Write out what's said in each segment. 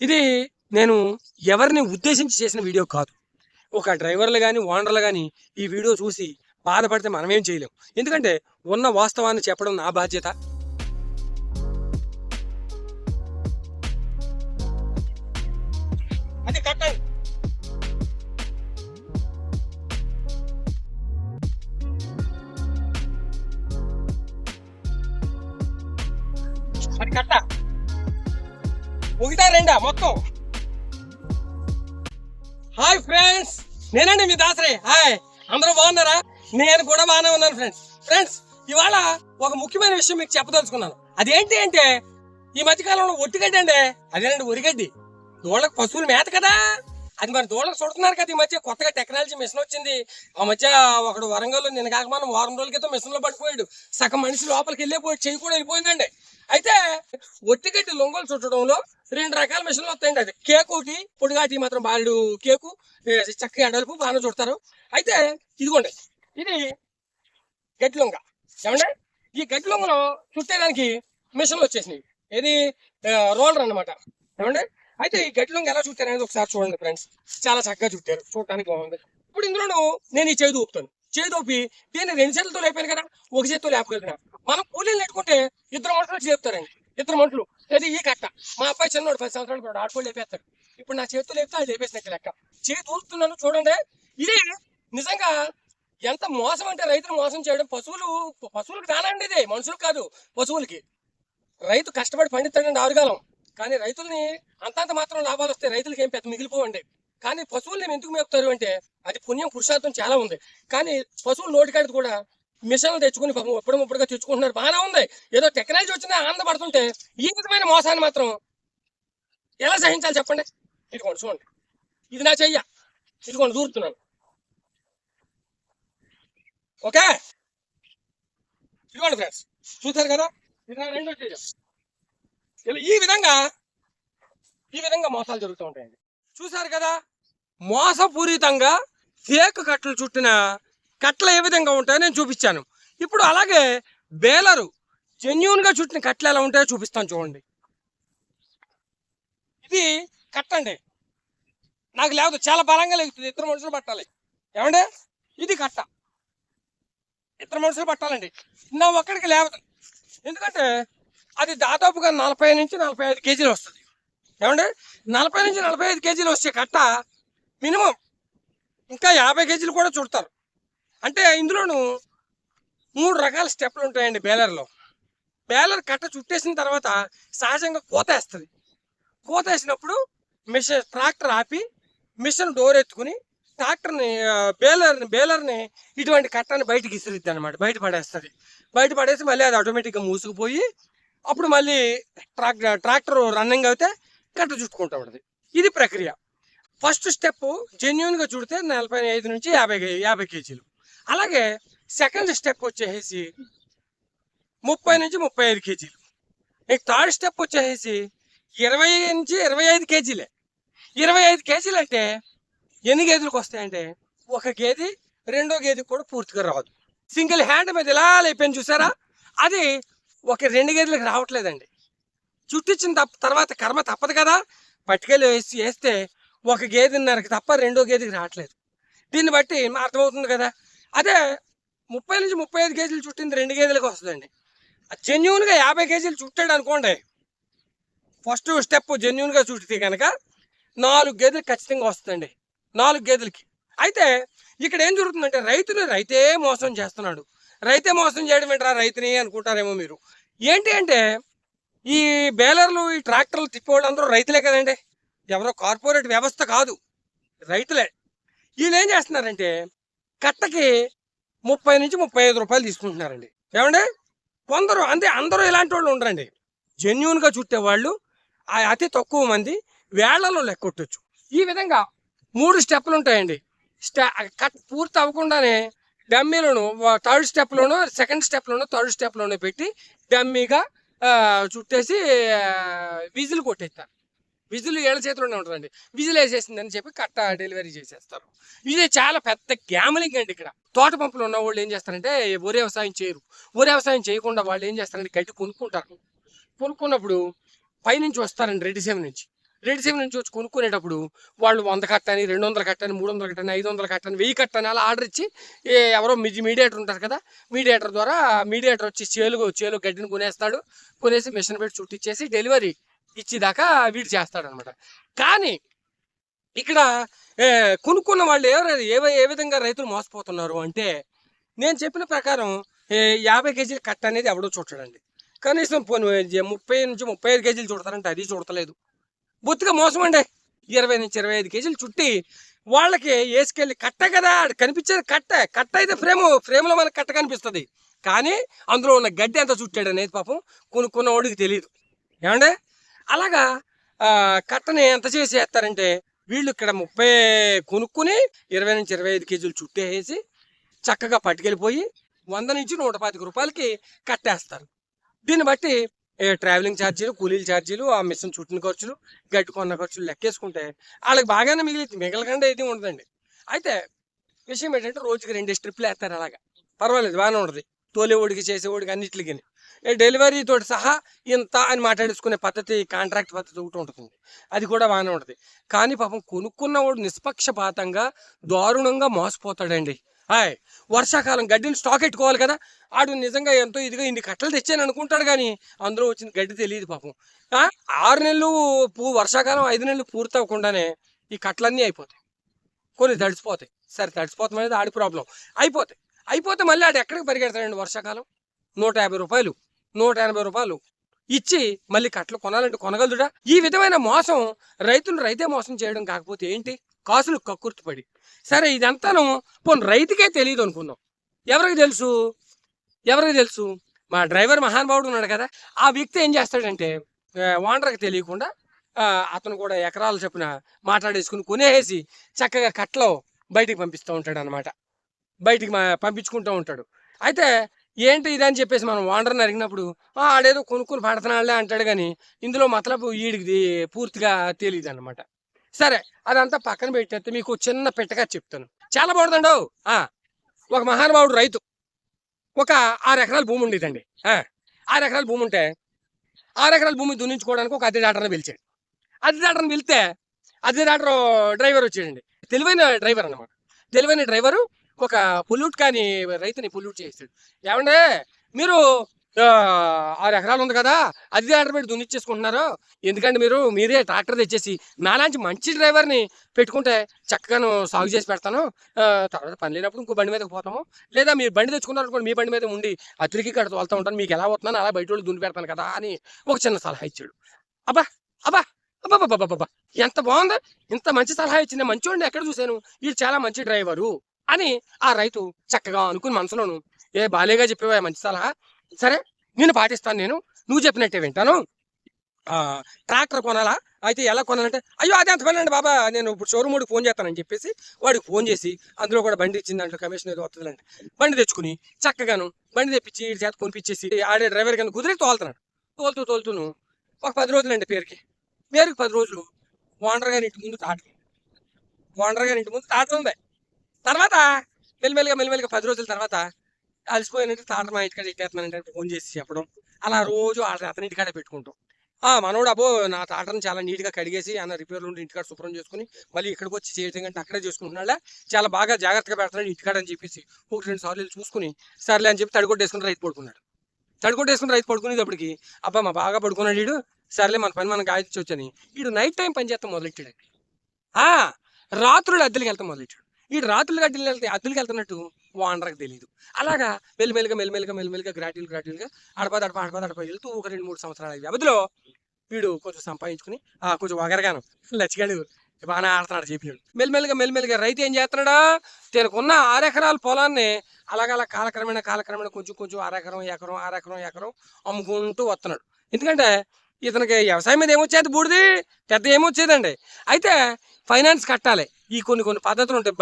ఇది నేను ఎవరిని ఉద్దేశించి చేసిన వీడియో కాదు. ఒక డ్రైవర్లు కానీ ఓనర్లు కానీ ఈ వీడియో చూసి బాధపడితే మనమేం చేయలేం. ఎందుకంటే ఉన్న వాస్తవాన్ని చెప్పడం నా బాధ్యత. అది కట్టండి అది కట్ట ఒకటా రెండా మొత్తం? హాయ్ ఫ్రెండ్స్ నేనండి మీ దాసరే. హాయ్ అందరూ బాగున్నారా? నేను కూడా బాగానే ఉన్నాను ఫ్రెండ్స్ ఫ్రెండ్స్ ఇవాళ ఒక ముఖ్యమైన విషయం మీకు చెప్పదలుచుకున్నాను. అదేంటి అంటే ఈ మధ్యకాలంలో ఒట్టిగడ్డి అండి. అదేనండి ఒరిగడ్డి దూడలకు పశువులు మేత కదా. అది మరి దూడలకు చూడుతున్నారు కదా ఈ మధ్య కొత్తగా టెక్నాలజీ మిషన్ వచ్చింది. ఆ మధ్య ఒకడు వరంగల్లో నిన్న కాక మనం వారం రోజుల క్రితం మిషన్లో పడిపోయాడు. సగం మనిషి లోపలికి వెళ్ళిపోయి చెయ్యి కూడా వెళ్ళిపోయిందండి. అయితే ఒట్టిగడ్డి లొంగలు చుట్టడంలో రెండు రకాల మిషన్లు వస్తాయండి అది. కేకుకి పొడిగాటి మాత్రం బాలుడు కేకు చక్కగా ఎడల్పు బాగానే చుడతారు. అయితే ఇదిగోండి ఇది గడ్డి లొంగ ఏమంటే ఈ గట్టి లొంగలో చుట్టేదానికి మిషన్లు వచ్చేసినాయి. ఇది రోలర్ అన్నమాట. ఏమండి? అయితే ఈ గట్టి లొంగ ఎలా చుట్టారు అనేది ఒకసారి చూడండి ఫ్రెండ్స్ చాలా చక్కగా చుట్టారు. చూడటానికి బాగుంది. ఇప్పుడు ఇందులోనూ నేను ఈ చేయి ఊపుతాను. చేయి ఊపి దీన్ని రెండు చేతులతో లేపాను కదా ఒక చేతితో లేపగలుగుతున్నా మనం కూలీలు నెట్టుకుంటే ఇద్దరు మనుషులు చేపుతారండి ఇద్దరు మనుషులు. అది ఈ కట్ట. మా అబ్బాయి చిన్నోడు పది సంవత్సరాలు కూడా ఆడుకోలు లేపేస్తాడు. ఇప్పుడు నా చేతితో లేపితే అది లేపేసినట్టు లెక్క. చేతి ఊరుతున్నాను చూడండి. ఇది నిజంగా ఎంత మోసం అంటే రైతులు మోసం చేయడం పశువులు పశువులకు దానండి ఇది. మనుషులకు కాదు పశువులకి. రైతు కష్టపడి పండిస్తాడండి ఆరుగాలం. కానీ రైతుల్ని అంతంత మాత్రం లాభాలు వస్తాయి. రైతులకి ఏం పెద్ద మిగిలిపోవండి. కానీ పశువుల్ని ఎందుకు మేపుతారు అంటే అది పుణ్యం పురుషార్థం చాలా ఉంది. కానీ పశువులు నోటికాడిది కూడా మిషన్లు తెచ్చుకుని పాపం ఎప్పుడు తెచ్చుకుంటున్నారు. బాగానే ఉంది. ఏదో టెక్నాలజీ వచ్చింది ఆనందపడుతుంటే ఈ విధమైన మోసాన్ని మాత్రం ఎలా సహించాలి చెప్పండి? ఇదిగోండి చూడండి. ఇది నా చెయ్య. ఇదిగోండి దూరుతున్నాను. ఓకే? ఇదిగోండి ఫ్రెండ్స్ చూసారు కదా? ఇది నా రెండో చెయ్యం. ఇలా ఈ విధంగా ఈ విధంగా మోసాలు జరుగుతూ ఉంటాయండి. చూసారు కదా? మోసపూరితంగా ఫేక్ కట్టలు చుట్టిన కట్టలు ఏ విధంగా ఉంటాయో నేను చూపించాను ఇప్పుడు అలాగే బేలరు జెన్యున్గా చుట్టిన కట్టలు ఎలా ఉంటాయో చూపిస్తాను చూడండి. ఇది కట్టండి నాకు లేదు చాలా బలంగా లేగుతుంది. ఇద్దరు మనుషులు పట్టాలి. ఏమండి? ఇది కట్ట. ఇద్దరు మనుషులు పట్టాలండి. నా ఒక్కడికి లేవదు ఎందుకంటే అది దాదాపుగా నలభై నుంచి నలభై ఐదు కేజీలు వస్తుంది. ఏమండి? నలభై నుంచి నలభై ఐదు కేజీలు వచ్చే కట్ట మినిమం ఇంకా యాభై కేజీలు కూడా చుడతారు. అంటే ఇందులోను మూడు రకాల స్టెప్లు ఉంటాయండి బేలర్లో. బేలర్ కట్ట చుట్టేసిన తర్వాత సహజంగా కోత వేస్తుంది. కోత వేసినప్పుడు మిషన్ ట్రాక్టర్ ఆపి మిషన్ డోర్ ఎత్తుకుని ట్రాక్టర్ని బేలర్ని బేలర్ని ఇటువంటి కట్టని బయటకి ఇసిరిద్ది అనమాట బయట పడేస్తుంది. బయట పడేసి మళ్ళీ అది ఆటోమేటిక్గా మూసుకుపోయి అప్పుడు మళ్ళీ ట్రాక్ ట్రాక్టర్ రన్నింగ్ అయితే కట్ట చుట్టుకుంటూ ఉంటుంది. ఇది ప్రక్రియ. ఫస్ట్ స్టెప్ జెన్యున్గా చుడితే నలభై ఐదు నుంచి యాభై యాభై కేజీలు. అలాగే సెకండ్ స్టెప్ వచ్చేసి ముప్పై నుంచి ముప్పై ఐదు కేజీలు. ఇక థర్డ్ స్టెప్ వచ్చేసి ఇరవై నుంచి ఇరవై ఐదు కేజీలే. ఇరవై ఐదు కేజీలు అంటే ఎన్ని గేదెలకు వస్తాయంటే ఒక గేది రెండో గేది కూడా పూర్తిగా రాదు. సింగిల్ హ్యాండ్ మీద ఇలా లేపాను చూసారా? అది ఒక రెండు గేదెలకు రావట్లేదండి. చుట్టించిన తప్ప తర్వాత కర్మ తప్పదు కదా. పట్టుకెళ్ళి వేసి వేస్తే ఒక గేదెన్నరకు తప్ప రెండో గేదెకి రావట్లేదు. దీన్ని బట్టి అర్థమవుతుంది కదా. అదే ముప్పై నుంచి ముప్పై ఐదు కేజీలు చుట్టింది రెండు గేదెలకు వస్తుందండి. జెన్యున్గా యాభై కేజీలు చుట్టాడు అనుకోండి ఫస్ట్ స్టెప్ జెన్యున్గా చుట్టితే కనుక నాలుగు గేదెలు ఖచ్చితంగా వస్తుందండి. నాలుగు గేదెలకి. అయితే ఇక్కడ ఏం జరుగుతుందంటే రైతుని రైతే మోసం చేస్తున్నాడు. రైతే మోసం చేయడం ఏంట్రా రైతుని అనుకుంటారేమో మీరు. ఏంటి అంటే ఈ బేలర్లు ఈ ట్రాక్టర్లు తిప్పేవాళ్ళు అందరూ రైతులే కదండి. ఎవరో కార్పొరేట్ వ్యవస్థ కాదు రైతులే. వీళ్ళు ఏం చేస్తున్నారంటే కట్టకి ముప్పై నుంచి ముప్పై ఐదు రూపాయలు తీసుకుంటున్నారండి. ఏమండి? కొందరు అంతే అందరూ ఇలాంటి వాళ్ళు ఉండరండి. జెన్యున్గా చుట్టే వాళ్ళు ఆ అతి తక్కువ మంది వేళ్ళలో లెక్కొట్టచ్చు. ఈ విధంగా మూడు స్టెప్లు ఉంటాయండి. స్టె కట్ పూర్తి అవ్వకుండానే డమ్మీలను థర్డ్ స్టెప్లోనూ సెకండ్ స్టెప్లోనూ థర్డ్ స్టెప్లోనూ పెట్టి డమ్మీగా చుట్టేసి విజిల్ కొట్టేస్తారు. విజులు ఏళ్ళ చేతిలోనే ఉంటుందండి. విజిల్ వేసేసిందని చెప్పి కట్ట డెలివరీ చేసేస్తారు. ఇది చాలా పెద్ద గ్యామలింగ్ అండి ఇక్కడ. తోట పంపులు ఉన్న వాళ్ళు ఏం చేస్తారంటే వరి వ్యవసాయం చేయరు. వరి వ్యవసాయం చేయకుండా వాళ్ళు ఏం చేస్తారంటే గడ్డి కొనుక్కుంటారు. కొనుక్కున్నప్పుడు పైనుంచి వస్తారండి రెడ్డి సేవ నుంచి. రెడ్డి సేవ నుంచి వచ్చి కొనుక్కునేటప్పుడు వాళ్ళు వంద కట్టని రెండు వందలు కట్టని మూడు వందలు కట్టని ఐదు వందలు కట్టని వెయ్యి కట్టని అలా ఆర్డర్ ఇచ్చి ఎవరో మీడియేటర్ ఉంటారు కదా మీడియేటర్ ద్వారా మీడియేటర్ వచ్చి చేలు చేలు గడ్డిని కొనేస్తాడు. కొనేసి మిషన్ పెట్టి చుట్టిచ్చేసి డెలివరీ ఇచ్చేదాకా వీడు చేస్తాడనమాట. కానీ ఇక్కడ ఏ, కొనుక్కున్న వాళ్ళు ఎవరు? ఏ ఏ విధంగా రైతులు మోసపోతున్నారు అంటే నేను చెప్పిన ప్రకారం ఏ, యాభై కేజీల కట్ట అనేది ఎవడో చూడడండి. కనీసం పోనీ ముప్పై నుంచి ముప్పై ఐదు కేజీలు చూడతారంటే అది చూడతలేదు. బొత్తిగా మోసం అండి. ఇరవై నుంచి ఇరవై ఐదు కేజీలు చుట్టి వాళ్ళకి వేసుకెళ్ళి కట్ట కదా ఆడ కనిపించేది కట్ట. కట్ట అయితే ఫ్రేమ్ ఫ్రేమ్లో మనకు కట్ట కనిపిస్తుంది. కానీ అందులో ఉన్న గడ్డి ఎంత చుట్టాడు అనేది పాపం కొనుక్కున్న వాడికి తెలియదు ఏమండే? అలాగా ఆ, కట్టని ఎంత చేసి వేస్తారంటే వీళ్ళు ఇక్కడ ముప్పై కొనుక్కుని ఇరవై నుంచి ఇరవై ఐదు కేజీలు చుట్టేసి చక్కగా పట్టుకెళ్ళిపోయి వంద నుంచి నూట పాతిక రూపాయలకి కట్టేస్తారు. దీన్ని బట్టి ట్రావెలింగ్ ఛార్జీలు కూలీల ఛార్జీలు ఆ మిషన్ చుట్టిన ఖర్చులు గట్టి కొన్న ఖర్చులు లెక్కేసుకుంటే వాళ్ళకి బాగానే మిగిలి మిగలకుండా ఏది ఉండదండి. అయితే విషయం ఏంటంటే రోజుకి రెండు స్ట్రిప్లు వేస్తారు అలాగా. పర్వాలేదు బాగానే ఉంటుంది. తోలేవాడికి చేసేవాడికి అన్నిటికి డెలివరీ తోటి సహా ఇంత అని మాట్లాడేసుకునే పద్ధతి కాంట్రాక్ట్ పద్ధతి ఒకటి ఉంటుంది అది కూడా బాగానే ఉంటుంది. కానీ పాపం కొనుక్కున్నవాడు నిష్పక్షపాతంగా దారుణంగా మోసపోతాడండి. హాయ్ వర్షాకాలం గడ్డిని స్టాక్ పెట్టుకోవాలి కదా. ఆడు నిజంగా ఎంతో ఇదిగా ఇన్ని కట్టలు తెచ్చాను అనుకుంటాడు కానీ అందులో వచ్చిన గడ్డి తెలియదు పాపం. ఆరు నెలలు పూ వర్షాకాలం ఐదు నెలలు పూర్తి అవ్వకుండానే ఈ కట్టలన్నీ అయిపోతాయి. కొన్ని తడిసిపోతాయి. సరే తడిసిపోతాం అనేది ఆడి ప్రాబ్లం అయిపోతాయి. అయిపోతే మళ్ళీ ఆడు ఎక్కడికి పరిగెడతాడండి వర్షాకాలం? నూట యాభై రూపాయలు. నూట ఎనభై రూపాయలు ఇచ్చి మళ్ళీ కట్టలు కొనాలంటే కొనగలదుడా ఈ విధమైన మోసం రైతులు రైతే మోసం చేయడం కాకపోతే ఏంటి? కాసులు కక్కుర్తిపడి. సరే ఇదంతాను పోను రైతుకే తెలియదు అనుకుందాం. ఎవరికి తెలుసు? ఎవరికి తెలుసు? మా డ్రైవర్ మహానుభావుడు ఉన్నాడు కదా ఆ వ్యక్తి ఏం చేస్తాడంటే ఓనర్కి తెలియకుండా అతను కూడా ఎకరాల చెప్పిన మాట్లాడేసుకుని కొనేసి చక్కగా కట్టలో బయటికి పంపిస్తూ ఉంటాడు అనమాట బయటికి మా పంపించుకుంటూ ఉంటాడు. అయితే ఏంటి ఇదని చెప్పేసి మనం ఓనర్ని అడిగినప్పుడు "ఆ, ఆడేదో కొనుక్కుని పడుతున్నాడులే అంటాడు కానీ ఇందులో మతలబు వీడికి పూర్తిగా తెలియదు అనమాట సరే అదంతా పక్కన పెట్టేస్తే మీకు చిన్న పెట్టగా చెప్తాను. చాలా బాగుందండు? ఒక మహానుభావుడు రైతు. ఒక ఆరు ఎకరాల భూమి ఉండేదండి. ఆరు ఎకరాల భూమి ఉంటే ఆరు ఎకరాల భూమి దున్నించుకోవడానికి ఒక అద్దె డాక్టర్ని పిలిచాడు. అద్దె డాక్టర్ని పిలిస్తే అద్దె డాక్టర్ డ్రైవర్ వచ్చాడండి. తెలివైన డ్రైవర్ అనమాట తెలివైన డ్రైవరు ఒక పొల్యూట్ కాని రైతుని పొల్యూట్ చేస్తాడు ఏమంటే మీరు ఆరు ఎకరాలు ఉంది కదా అది ఆర్డర్ పెట్టి దున్నిచ్చేసుకుంటున్నారు. ఎందుకంటే మీరు మీరే ట్రాక్టర్ తెచ్చేసి నాలాంటి మంచి డ్రైవర్ని పెట్టుకుంటే చక్కగాను సాగు చేసి పెడతాను. తర్వాత పని లేనప్పుడు ఇంకో బండి మీదకి పోతాము. లేదా మీరు బండి తెచ్చుకున్నారనుకోండి మీ బండి మీద ఉండి అతిరికి కడుతూ వెళ్తూ ఉంటాను మీకు ఎలా అవుతున్నాను అలా బయట వాళ్ళు దున్ని పెడతాను కదా అని ఒక చిన్న సలహా ఇచ్చాడు. అబ్బా అబ్బా అబ్బా ఎంత బాగుంది. ఇంత మంచి సలహా ఇచ్చింది. మంచివాడిని ఎక్కడ చూశాను? ఇది చాలా మంచి డ్రైవరు అని ఆ రైతు చక్కగా అనుకుని మనసులోను ఏ బాలేగా చెప్పేవా మంచి సలహా? సరే నేను పాటిస్తాను నేను నువ్వు చెప్పినట్టే వింటాను. ట్రాక్టర్ కొనాలా? అయితే ఎలా కొనాలంటే అయ్యో అదే అంత పనండి బాబా నేను ఇప్పుడు షోరూమ్ ఫోన్ చేస్తానని చెప్పేసి వాడికి ఫోన్ చేసి అందులో కూడా బండి ఇచ్చింది దాంట్లో కమిషన్ ఏదో వస్తుందండి బండి తెచ్చుకుని చక్కగాను బండి తెప్పించి వీడి చేత కొనిపించేసి ఆడే డ్రైవర్ కింద కుదిరి తోలుతున్నాడు. తోలుతూ తోలుతూను ఒక పది రోజులండి పేరుకి. పేరుకి పది రోజులు. ఓనర్ గారి ఇంటి ముందు తాట. ఓనర్ గారి ఇంటి ముందు తాట ఉంది. తర్వాత మెల్లిమెల్లిగా మెల్లిమెల్లిగా పది రోజుల తర్వాత అలసిపోయినట్టు తాత మా ఇంటికాడ ఇట్టేస్తున్నానంటే ఫోన్ చేసి చెప్పడం. అలా రోజు అతని ఇంటికాడ పెట్టుకుంటాం. ఆ మనోడు అబ్బో నా తాటను చాలా నీట్గా కడిగేసి ఆయన రిపేర్లు ఉండి ఇంటికాడ శుభ్రం చేసుకుని మళ్ళీ ఇక్కడికి వచ్చి చేయటం కంటే అక్కడే చేసుకుంటున్నాడా? చాలా బాగా జాగ్రత్తగా పెడతాడు ఇంటికాడ అని చెప్పేసి. ఒక రెండు సార్లు చూసుకుని సర్లే అని చెప్పి తడిగొట్టేసుకుని రైతు పడుకున్నాడు. తడిగొట్టేసుకుని రైతు పడుకునేటప్పటికి అబ్బా మా బాగా పడుకున్నాడు వీడు సర్లే మన పని మనం గాయించవచ్చని వీడు నైట్ టైం పని చేస్తాం మొదలెట్టాడు. ఆ రాత్రులు అద్దెలకి వెళ్తాం మొదలెట్టాడు. ఈ రాత్రులు గడ్డలు వెళ్తే అద్దెలకి వెళ్తున్నట్టు ఓనర్కి తెలియదు అలాగా మెల్లిమెల్లిగా మెల్లిమెల్లిగా మెల్లిమెల్లిగా గ్రాడ్యువల్ గ్రాడ్యువల్గా అడప దడప అడప దడప వెళ్తూ ఒక రెండు మూడు సంవత్సరాల వ్యవధిలో వీడు కొంచెం సంపాదించుకుని కొంచెం వగరగాను. లచ్చిగాడు బాగానే ఆడుతున్నాడు చెప్పినాడు మెల్లిమెల్లిగా మెల్లిమెల్లిగా రైతు ఏం చేస్తున్నాడా? తనకున్న ఆరెకరాల పొలాన్ని అలాగలా కాలక్రమేణ కాలక్రమేణ కొంచెం కొంచెం అరెకరం ఎకరం అరెకరం ఎకరం అమ్ముకుంటూ వస్తున్నాడు. ఎందుకంటే ఇతనికి వ్యవసాయం మీద ఏమొచ్చేది? బూడిది పెద్ద ఏమొచ్చేదండి. అయితే ఫైనాన్స్ కట్టాలి. ఈ కొన్ని కొన్ని పద్ధతులు ఉంటాయి.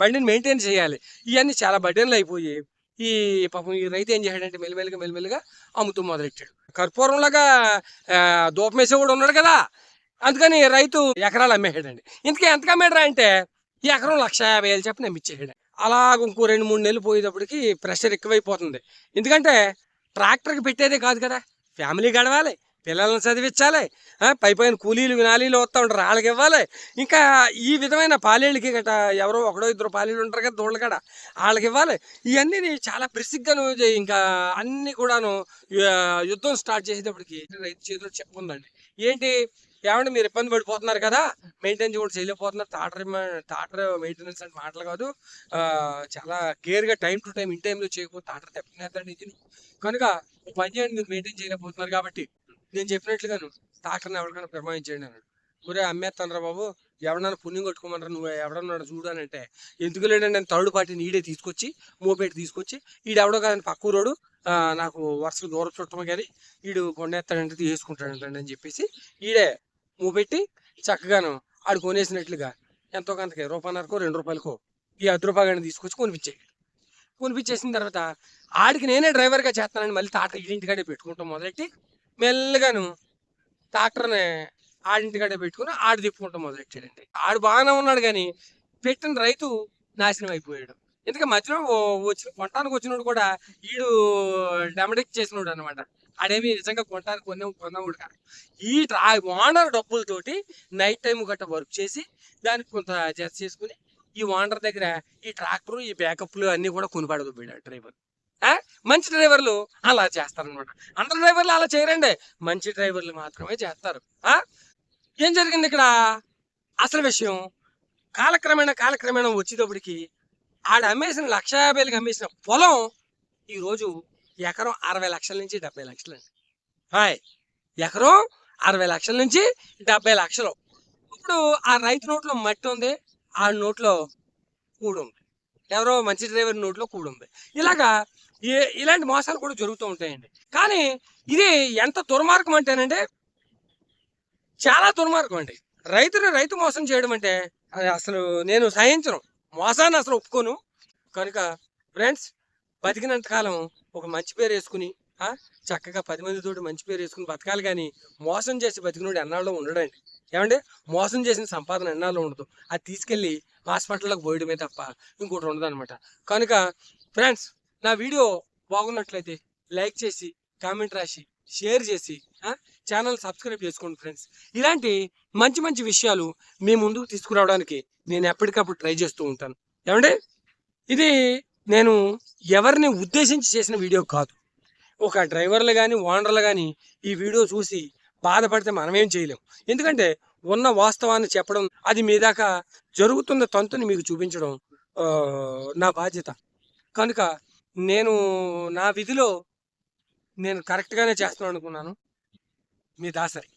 బండిని మెయింటైన్ చేయాలి. ఇవన్నీ చాలా బడ్డెన్లు అయిపోయి ఈ పాపం ఈ రైతు ఏం చేశాడంటే మెల్లిమెల్లిగా మెల్లిమెల్లిగా అమ్ముతూ మొదలెట్టాడు. కర్పూరంలాగా దూపమేసే కూడా ఉన్నాడు కదా. అందుకని రైతు ఎకరాలు అమ్మేసాడండి ఇంతకీ ఎంతకు అమ్మేడరా అంటే ఈ ఎకరం లక్ష యాభై వేలు చెప్పి నమ్మిచ్చేసాడు అలాగ ఇంకో రెండు మూడు నెలలు పోయేటప్పటికి ప్రెషర్ ఎక్కువైపోతుంది. ఎందుకంటే ట్రాక్టర్కి పెట్టేదే కాదు కదా. ఫ్యామిలీ గడవాలి. పిల్లల్ని చదివించాలి పైపైన పై పైన కూలీలు నాలీలు వస్తూ ఉంటారు. వాళ్ళకి ఇవ్వాలి. ఇంకా ఈ విధమైన పాలేళ్ళకి గట ఎవరో ఒకడో ఇద్దరు పాలేళ్ళు ఉంటారు కదా దోళ్ళు కాడ వాళ్ళకి ఇవ్వాలి. ఇవన్నీ చాలా ప్రసిద్ధిగాను ఇంకా అన్నీ కూడాను యుద్ధం స్టార్ట్ చేసేటప్పటికి రైతు చేతిలో చెప్పుకుందండి. ఏంటి? ఏమంటే మీరు ఇబ్బంది పడిపోతున్నారు కదా మెయింటెనెన్స్ కూడా చేయలేకపోతున్నారు. టాటర్ టాటర్ మెయింటెనెన్స్ అంటే మాటలు కాదు. చాలా కేర్గా టైం టు టైం ఇన్ టైంలో చేయకపోతే టాటర్ తెప్పనేద్దండి కనుక పని చేయండి మీరు మెయింటైన్ చేయలేకపోతున్నారు కాబట్టి నేను చెప్పినట్లుగాను డాక్టర్ని ఎవరికైనా ప్రమాదించండి అన్నాడు. ఒరే అమ్మేస్తాను బాబు ఎవడన్నా పుణ్యం కొట్టుకోమన్నారు నువ్వు ఎవడన్నాడు అంటే ఎందుకు లేడండి నేను థర్డ్ పార్టీని ఈడే తీసుకొచ్చి మోపేట తీసుకొచ్చి ఈడెవడో కాదని పక్క ఊరోడు నాకు వరుసకు దూరం చుట్టము కానీ ఈడు కొండేస్తాడంటే తీసుకుంటాడంటండి అని చెప్పేసి ఈడే మూపెట్టి చక్కగాను ఆడు కొనేసినట్లుగా ఎంతో కొంతకి రూపాయన్నరకో రెండు రూపాయలకో ఈ అర్ధ రూపాయలు తీసుకొచ్చి కొనిపించాడు కొనిపించేసిన తర్వాత ఆడికి నేనే డ్రైవర్గా చేస్తానని మళ్ళీ టాటర్ ఇంటికాడే పెట్టుకుంటాం మొదలెట్టి మెల్లగాను ట్రాక్టర్ని ఆడింటికాడే పెట్టుకుని ఆడు తిప్పుకుంటాం మొదలెట్టాడండి ఆడు బాగానే ఉన్నాడు కానీ పెట్టిన రైతు నాశనం అయిపోయాడు. ఎందుకంటే మధ్యలో వచ్చిన కొంటానికి వచ్చినోడు కూడా ఈడు డెమడిక్ చేసినోడు అనమాట ఆడేమి నిజంగా కొనడానికి కొనే కొన్నవాడు కాదు. ఈ ఓనర్ డబ్బులతోటి నైట్ టైం గట్ట వర్క్ చేసి దానికి కొంత జస్ట్ చేసుకుని ఈ ఓనర్ దగ్గర ఈ ట్రాక్టర్ ఈ బ్యాకప్లు అన్నీ కూడా కొనిపడదు డ్రైవర్. మంచి డ్రైవర్లు అలా చేస్తారనమాట అందరు డ్రైవర్లు అలా చేయరండి. మంచి డ్రైవర్లు మాత్రమే చేస్తారు. ఏం జరిగింది ఇక్కడ? అసలు విషయం? కాలక్రమేణా కాలక్రమేణా వచ్చేటప్పటికి ఆడ అమ్మేసిన లక్ష యాభైలకు అమ్మేసిన పొలం ఈరోజు ఎకరం అరవై లక్షల నుంచి డెబ్బై లక్షలు అండి. హాయ్. ఎకరం అరవై లక్షల నుంచి డెబ్బై లక్షలు. ఇప్పుడు ఆ రైతు నోట్లో మట్టి ఉంది ఆ నోట్లో కూడు ఉంది ఎవరో మంచి డ్రైవర్ నోట్లో కూడు ఉంది. ఇలాగా ఏ- ఇలాంటి మోసాలు కూడా జరుగుతూ ఉంటాయండి. కానీ ఇది ఎంత దుర్మార్గం అంటేనంటే చాలా దుర్మార్గం అండి. రైతులు రైతు మోసం చేయడం అంటే అది అసలు నేను సహించను. మోసాన్ని అసలు ఒప్పుకోను. కనుక ఫ్రెండ్స్ బతికినంత కాలం ఒక మంచి పేరు వేసుకుని చక్కగా పది మందితోటి మంచి పేరు వేసుకుని బతకాలి కానీ మోసం చేసి బతికినోడు ఎన్నాళ్ళు ఉండడండి. ఏమంటే మోసం చేసిన సంపాదన ఎన్నాళ్ళు ఉండదు. అది తీసుకెళ్ళి హాస్పిటల్లోకి పోయడమే తప్ప ఇంకోటి ఉండదు అనమాట కనుక ఫ్రెండ్స్ నా వీడియో బాగున్నట్లయితే లైక్ చేసి కామెంట్ రాసి షేర్ చేసి ఛానల్ సబ్స్క్రైబ్ చేసుకోండి ఫ్రెండ్స్. ఇలాంటి మంచి మంచి విషయాలు మీ ముందుకు తీసుకురావడానికి నేను ఎప్పటికప్పుడు ట్రై చేస్తూ ఉంటాను. ఏమండి? ఇది నేను ఎవరిని ఉద్దేశించి చేసిన వీడియో కాదు. ఒక డ్రైవర్లు కానీ ఓనర్లు కానీ ఈ వీడియో చూసి బాధపడితే మనమేం చేయలేం. ఎందుకంటే ఉన్న వాస్తవాన్ని చెప్పడం అది మీ దాకా జరుగుతున్న తంతుని మీకు చూపించడం నా బాధ్యత. కనుక నేను నా విధిలో నేను కరెక్ట్గానే చేస్తున్నాను అనుకున్నాను. మీ దాసరి.